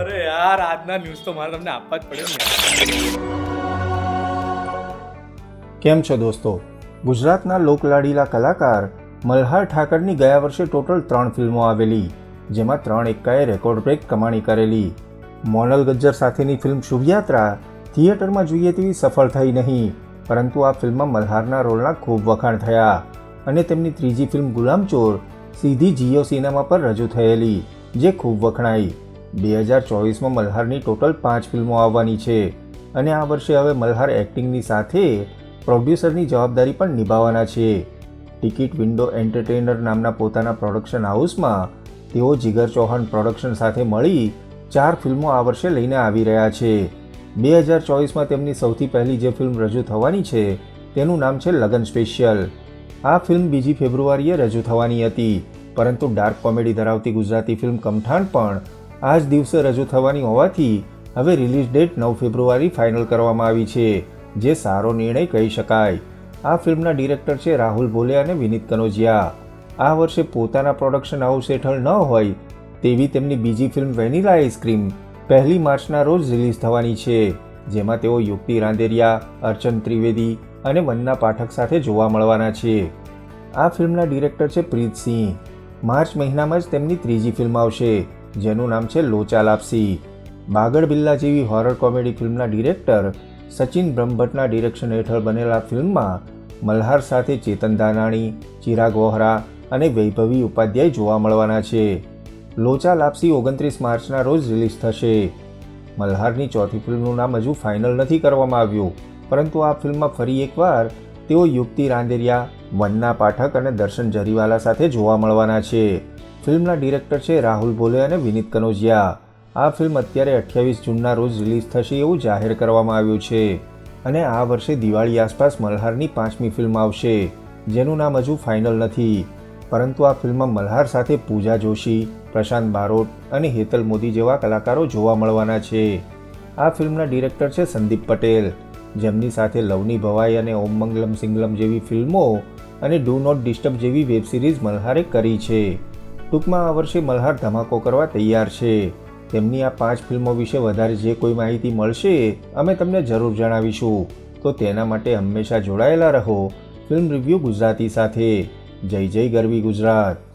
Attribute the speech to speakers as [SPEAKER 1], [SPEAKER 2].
[SPEAKER 1] અરે યાર, આજના ન્યૂઝ તો મારે તમને આપવા જ પડે
[SPEAKER 2] કેમ છો દોસ્તો? ગુજરાતના લોકલાડીલા કલાકાર મલ્હાર ઠાકરની ગયા વર્ષે ટોટલ ત્રણ ફિલ્મો આવેલી, જેમાં ત્રણ એક્કાએ રેકોર્ડ બ્રેક કમાણી કરેલી. મોનલ ગજ્જર સાથેની ફિલ્મ શુભયાત્રા થિયેટરમાં જોઈએ તેવી સફળ થઈ નહીં, પરંતુ આ ફિલ્મમાં મલ્હારના રોલના ખૂબ વખાણ થયા અને તેમની ત્રીજી ફિલ્મ ગુલામચોર સીધી જીઓ સિનેમા પર રજૂ થયેલી, જે ખૂબ વખણાઈ. બે હજાર ચોવીસમાં મલ્હારની ટોટલ પાંચ ફિલ્મો આવવાની છે અને આ વર્ષે હવે મલ્હાર એક્ટિંગની સાથે પ્રોડ્યુસરની જવાબદારી પણ નિભાવવાના છે. ટિકિટ વિન્ડો એન્ટરટેનર નામના પોતાના પ્રોડક્શન હાઉસમાં તેઓ જીગર ચૌહાણ પ્રોડક્શન સાથે મળી ચાર ફિલ્મો આ વર્ષે લઈને આવી રહ્યા છે. બે હજાર ચોવીસમાં તેમની સૌથી પહેલી જે ફિલ્મ રજૂ થવાની છે તેનું નામ છે લગન સ્પેશિયલ. આ ફિલ્મ બીજી ફેબ્રુઆરીએ રજૂ થવાની હતી. પરંતુ ડાર્ક કોમેડી ધરાવતી ગુજરાતી ફિલ્મ કમઠાણ પણ આ જ દિવસે રજૂ થવાની હોવાથી હવે રિલીઝ ડેટ નવ ફેબ્રુઆરી ફાઇનલ કરવામાં આવી છે, જે સારો નિર્ણય કહી શકાય. આ ફિલ્મના ડિરેક્ટર છે રાહુલ ભોલે અને વિનીત કનોજિયા. આ વર્ષે પોતાના પ્રોડક્શન હાઉસ હેઠળ ન હોય તેવી તેમની બીજી ફિલ્મ વેનીલા આઈસ્ક્રીમ પહેલી માર્ચના રોજ રિલીઝ થવાની છે, જેમાં તેઓ યુક્તિ રાંદેરિયા, અર્ચન ત્રિવેદી અને વનના પાઠક સાથે જોવા મળવાના છે આ ફિલ્મના ડિરેક્ટર છે પ્રીત સિંહ. માર્ચ મહિનામાં જ તેમની ત્રીજી ફિલ્મ આવશે, જેનું નામ છે લોચા લાપસી બાગડ બિલ્લા જેવી હોરર કોમેડી ફિલ્મના ડિરેક્ટર સચિન બ્રહ્મભટ્ટના ડિરેક્શન હેઠળ બનેલા ફિલ્મમાં મલ્હાર સાથે ચેતન ધાનાણી, ચિરાગ વોહરા અને વૈભવી ઉપાધ્યાય જોવા મળવાના છે. લોચા લાપસી ઓગણત્રીસ માર્ચના રોજ રિલીઝ થશે. મલ્હારની ચોથી ફિલ્મનું નામ હજુ ફાઇનલ નથી કરવામાં આવ્યું. પરંતુ આ ફિલ્મમાં ફરી એકવાર તેઓ યુક્તિ રાંદેરિયા વન્ના પાઠક અને દર્શન જરીવાલા સાથે જોવા મળવાના છે. ફિલ્મના ડિરેક્ટર છે રાહુલ ભોલે અને વિનીત કનોજિયા. આ ફિલ્મ અત્યારે અઠ્યાવીસ જૂનના રોજ રિલીઝ થશે એવું જાહેર કરવામાં આવ્યું છે અને આ વર્ષે દિવાળી આસપાસ મલ્હારની પાંચમી ફિલ્મ આવશે, જેનું નામ હજુ ફાઇનલ નથી. પરંતુ આ ફિલ્મમાં મલ્હાર સાથે પૂજા જોશી, પ્રશાંત બારોટ અને હેતલ મોદી જેવા કલાકારો જોવા મળવાના છે. આ ફિલ્મના ડિરેક્ટર છે સંદીપ પટેલ. જેમની સાથે લવની ભવાઈ અને ઓમ મંગલમ સિંગલમ જેવી ફિલ્મો અને ડુ નોટ ડિસ્ટર્બ જેવી વેબ સિરીઝ મલ્હારે કરી છે. ટૂંકમાં આ વર્ષે મલ્હાર ધમાકો કરવા તૈયાર છે. તેમની આ પાંચ ફિલ્મો વિશે વધારે જે કોઈ માહિતી મળશે, અમે તમને જરૂર જણાવીશું. તો તેના માટે હંમેશા જોડાયેલા રહો. ફિલ્મ રિવ્યૂ ગુજરાતી સાથે. જય જય ગરવી ગુજરાત.